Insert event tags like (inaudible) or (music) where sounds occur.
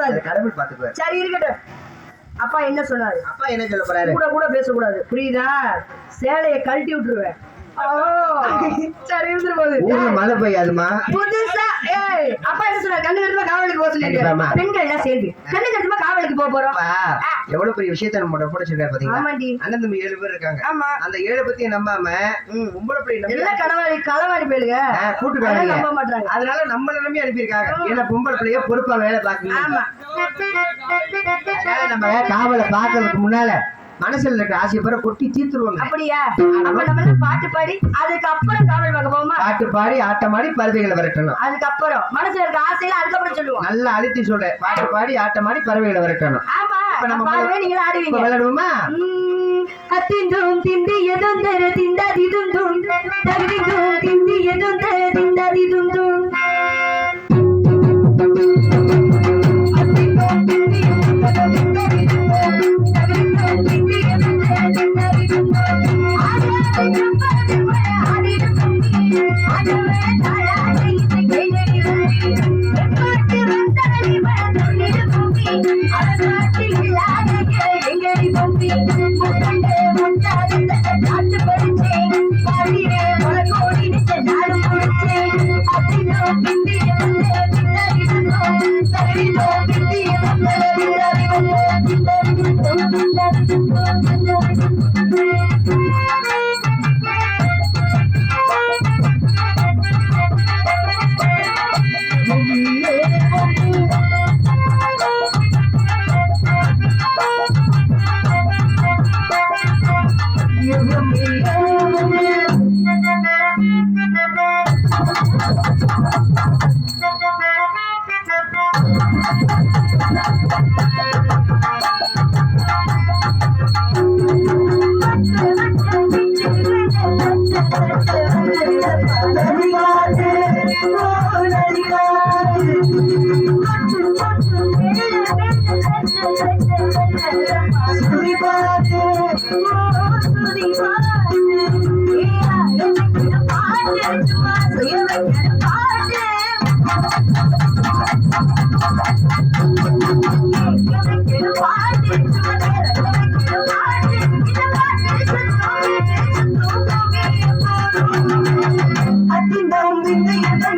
சொல்லக்கூடாது கடவுள் பாத்துக்குவாரு சரி இருக்கட்டும். அப்பா என்ன சொன்னாரு? அப்பா என்ன சொல்ல போறாரு? கூட கூட பேசக்கூடாது. புரியுதா? சேலைய கழட்டி விட்டுருவேன். (laughs) சரி இருந்துட்டு போகுது ஊர்ல மழை பெய்யாதுமா? புதுசா ஏய் அப்பா என்ன சொன்னாரு? கண்ணு கட்டுமா காவலுக்கு போக. சொல்லிருக்காரு பெண்கள் எல்லாம் சேர்ந்து. கண்ணு கட்டுமா காவலுக்கு போக போறோம். அப்பா எவ்வளவு பெரிய விஷயத்த நம்ம போட சொல்றாரு பாத்தீங்களா? அண்ணன் தம்பி ஏழு பேர் இருக்காங்க. ஆமா. அந்த ஏழு பத்தியும் நம்பாம பிள்ளை நம்பி எல்லாம் களவாடி களவாடி போயிடுங்க ஆ, கூட்டு அதெல்லாம் போறாங்க நம்ப மாட்டாங்க அதனால நம்மள நம்பி அனுப்பியிருக்காங்க. ஏன்னா பொம்பளை பிள்ளைய பொறுப்பா வேலை அதனால நம்ம காவலை பாக்குறதுக்கு முன்னால மனசுல இருக்க ஆசையை பிற கொட்டி தீர்த்துருவாங்க அப்படியா? அப்ப நம்ம பாட்டு பாடி அதுக்கப்புறம் காவல் பார்க்க பாட்டு பாடி ஆட்டமாடி பறவைகளை விரட்டணும். அதுக்கப்புறம் மனசுல இருக்க ஆசையில அதுக்கப்புறம் சொல்லுவோம். நல்லா அழுத்தி சொல்றேன் பாட்டு பாடி ஆட்டமாடி பறவைகளை விரட்டணும். ஆமா நம்ம இப்ப ஆடுவீங்க. விளையாடுவோமா? ம், அத்திந்தும் திந்தி எதும் தர திந்தாதிதும் தும் Thank you. Bye.